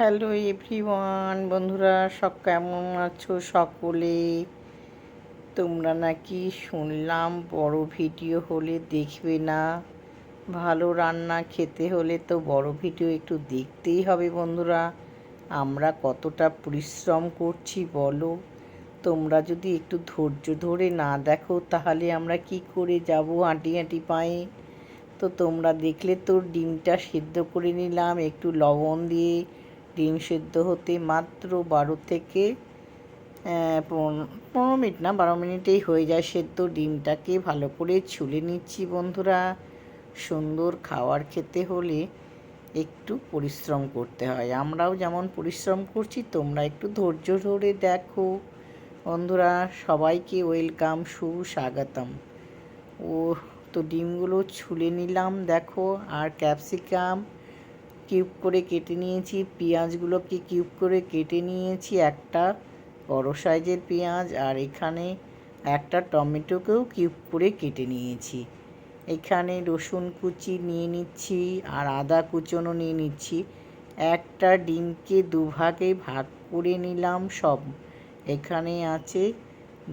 Hello everyone, বন্ধুরা সব কেমন আছো সকলে? তোমরা নাকি শুনলাম বড় ভিডিও হলে দেখবে না? ভালো রান্না খেতে হলে তো বড় ভিডিও একটু দেখতেই হবে বন্ধুরা। আমরা কতটা পরিশ্রম করছি বলো? তোমরা যদি একটু ধৈর্য ধরে না দেখো, তাহলে আমরা কি করে যাব হাঁটি হাঁটি পায়ে? তো তোমরা দেখলে তো ডিমটা সিদ্ধ করে নিলাম, একটু লবণ দিয়ে ডিম সেদ্ধ হতে মাত্র বারো থেকে পনেরো মিনিট না, বারো মিনিটেই হয়ে যায় সেদ্ধ ডিমটাকে ভালো করে ছুলে নিচ্ছি বন্ধুরা। সুন্দর খাওয়ার খেতে হলে একটু পরিশ্রম করতে হয়। আমরাও যেমন পরিশ্রম করছি, তোমরা একটু ধৈর্য ধরে দেখো। বন্ধুরা, সবাইকে ওয়েলকাম, সুস্বাগতম। ও তো ডিমগুলো ছুলে নিলাম, দেখো, আর ক্যাপসিকাম কিউব করে কেটে নিয়েছি। পেঁয়াজগুলোকে কিউব করে কেটে নিয়েছি। একটা বড় সাইজের পেঁয়াজ আর এখানে একটা টমেটোকেও কিউব করে কেটে নিয়েছি। এখানে রসুন কুচি নিয়ে নিচ্ছি আর আদা কুচনও নিয়ে নিচ্ছি। একটা ডিমকে দুভাগে ভাগ করে নিলাম সব। এখানে আছে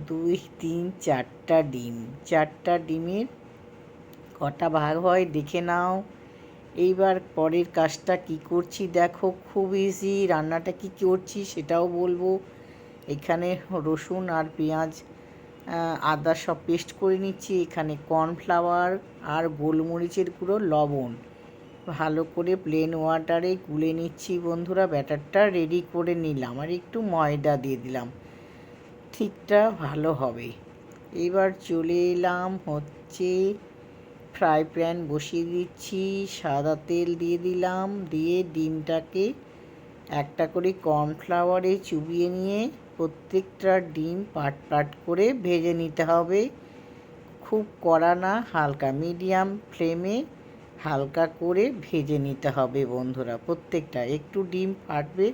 দুই, তিন, চারটা ডিম। চারটা ডিমের কটা ভাগ হয় দেখে নাও। এইবার পরের কাজটা কি করছি? দেখো, খুব ইজি রান্নাটা কি করছি সেটাও বলব। এখানে রসুন আর পেঁয়াজ আদা সব পেস্ট করে নিচ্ছি। এখানে কর্নফ্লাওয়ার আর গোলমরিচের গুঁড়ো, লবণ। ভালো করে প্লেন ওয়াটারে গুলে নিচ্ছি বন্ধুরা। ব্যাটারটা রেডি করে নিলাম আর একটু ময়দা দিয়ে দিলাম। ঠিকটা ভালো হবে। এবার চলে এলাম হচ্ছে ফ্রাই প্যান বসিয়ে দিচ্ছি, সাদা তেল দিয়ে দিলাম, দিয়ে ডিমটাকে একটা করে কর্নফ্লাওয়ারে চুবিয়ে নিয়ে প্রত্যেকটা ডিম পাট পাট করে ভেজে নিতে হবে। খুব কড়া না, হালকা মিডিয়াম ফ্লেমে হালকা করে ভেজে নিতে হবে বন্ধুরা, প্রত্যেকটা। একটু ডিম ফাটবে,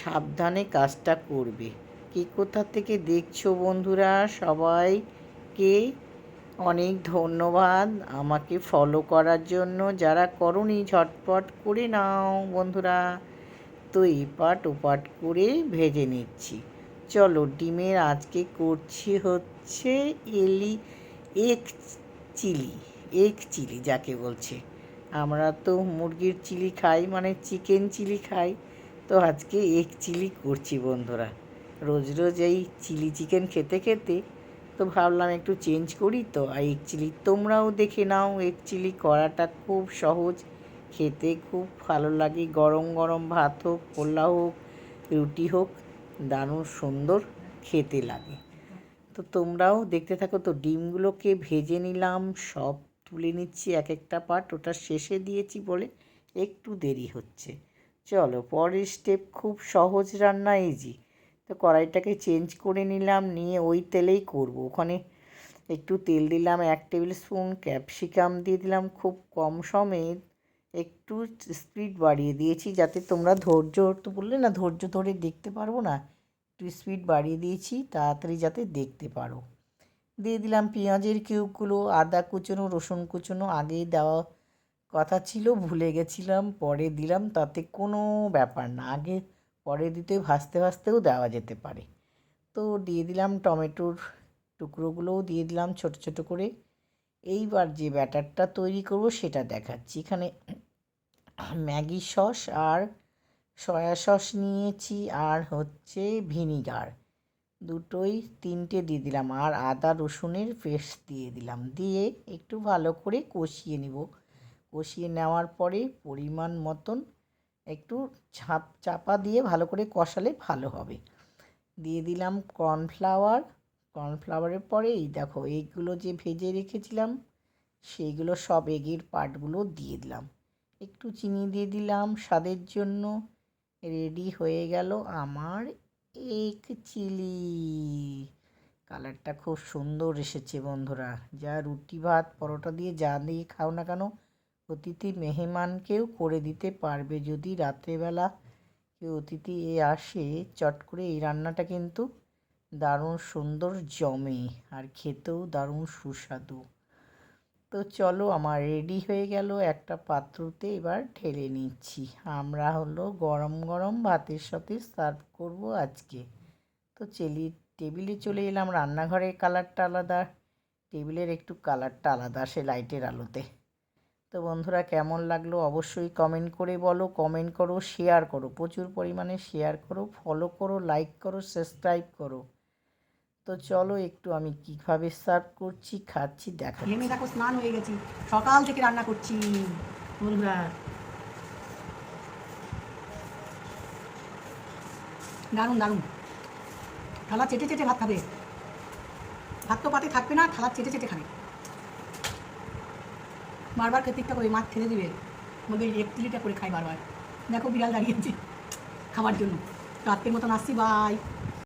সাবধানে কাজটা করবে। কি কোথা থেকে দেখছ বন্ধুরা সবাইকে? অনেক ধন্যবাদ আমাকে ফলো করার জন্য। যারা করনি, ঝটপট করে নাও বন্ধুরা। তো এপাট ওপাট করে ভেজে নিচ্ছি। চলো ডিমের আজকে করছি হচ্ছে এলি এক চিলি এক চিলি যাকে বলছে। আমরা তো মুরগির চিলি খাই মানে চিকেন চিলি খাই। তো আজকে এক চিলি করছি বন্ধুরা। রোজ রোজ এই চিলি চিকেন খেতে খেতে তো ভাবলাম একটু চেঞ্জ করি তো। আর এগ চিলি তোমরাও দেখে নাও এগ চিলি করাটা খুব সহজ। খেতে খুব ভালো লাগে, গরম গরম ভাত হোক, পোলাও হোক, রুটি হোক, দারুণ সুন্দর খেতে লাগে। তো তোমরাও দেখতে থাকো তো, ডিমগুলোকে ভেজে নিলাম, সব তুলে নিচ্ছি এক একটা পার্ট ওটা শেষে দিয়েছি বলে একটু দেরি হচ্ছে। চলো, পরের স্টেপ খুব সহজ রান্না ইজি তো কড়াইটাকে চেঞ্জ করে নিলাম, নিয়ে ওই তেলেই করব। ওখানে একটু তেল দিলাম, এক টেবিল স্পুন ক্যাপসিকাম দিয়ে দিলাম, খুব কম সময়ে একটু স্পিড বাড়িয়ে দিয়েছি যাতে তোমরা ধৈর্য, তো বললে না ধৈর্য ধরে দেখতে পারব না, একটু স্পিড বাড়িয়ে দিয়েছি, তাড়াতাড়ি যাতে দেখতে পারো। দিয়ে দিলাম পেঁয়াজের কিউবগুলো আদা কুচনো, রসুন কুচনো আগেই দেওয়া কথা ছিল, ভুলে গেছিলাম, পরে দিলাম, তাতে কোনো ব্যাপার না। আগে পরে দিতে, ভাজতে, ভাজতেও দেওয়া যেতে পারে। তো দিয়ে দিলাম টমেটোর টুকরোগুলোও দিয়ে দিলাম ছোট ছোট করে। এইবার যে ব্যাটারটা তৈরি করব সেটা দেখাচ্ছি। এখানে ম্যাগি সস আর সয়া সস নিয়েছি আর হচ্ছে ভিনিগার। দুটোই তিনটে দিয়ে দিলাম আর আদা, রসুনের পেস্ট দিয়ে দিলাম। দিয়ে একটু ভালো করে কষিয়ে নিব। কষিয়ে নেওয়ার পরে পরিমাণ মতন একটু ছাপ চাপা দিয়ে ভালো করে কষালে ভালো হবে। দিয়ে দিলাম কর্নফ্লাওয়ার। কর্নফ্লাওয়ারের পরে এই দেখো এইগুলো যে ভেজে রেখেছিলাম, সেইগুলো সব এগের পার্টগুলো দিয়ে দিলাম। একটু চিনি দিয়ে দিলাম স্বাদের জন্য। রেডি হয়ে গেল আমার এক চিলি। কালারটা খুব সুন্দর এসেছে বন্ধুরা। যা রুটি ভাত, পরোটা দিয়ে যা দিয়ে খাও না কেন অতিথি মেহমানকেও করে দিতে পারবে। যদি রাত্রেবেলা কেউ অতিথি এ আসে, চট করে এই রান্নাটা কিন্তু দারুণ সুন্দর জমে আর খেতেও দারুণ সুস্বাদু। তো চলো, আমার রেডি হয়ে গেল একটা পাত্রতে, এবার ঢেলে নিচ্ছি। আমরা হলো গরম গরম ভাতের সাথে সার্ভ করব আজকে। তো চেলি, টেবিলে চলে এলাম। রান্নাঘরের কালারটা আলাদা, টেবিলের একটু কালারটা আলাদা সে লাইটের আলোতে। তো বন্ধুরা কেমন লাগল অবশ্যই কমেন্ট করে বলো কমেন্ট করো শেয়ার করো, প্রচুর পরিমাণে শেয়ার করো ফলো করো লাইক করো সাবস্ক্রাইব করো। তো চলো একটু আমি কীভাবে সার্ভ করছি, খাচ্ছি দেখা ঘেমে দেখো, স্নান হয়ে গেছি। সকাল থেকে রান্না করছি। দারুণ দারুণ। থালা চেটে চেটে ভাত খাবে। ভাত তো পাতে থাকবে না, থালা চেটে চেটে খাবে। বারবার খেতে ইচ্ছা করে মাছ ছেড়ে দেবে। এক তিলিটা করে খাই বারবার। দেখো বিড়াল দাঁড়িয়েছি খাবার জন্য। রাত্রের মতন আসছি বাই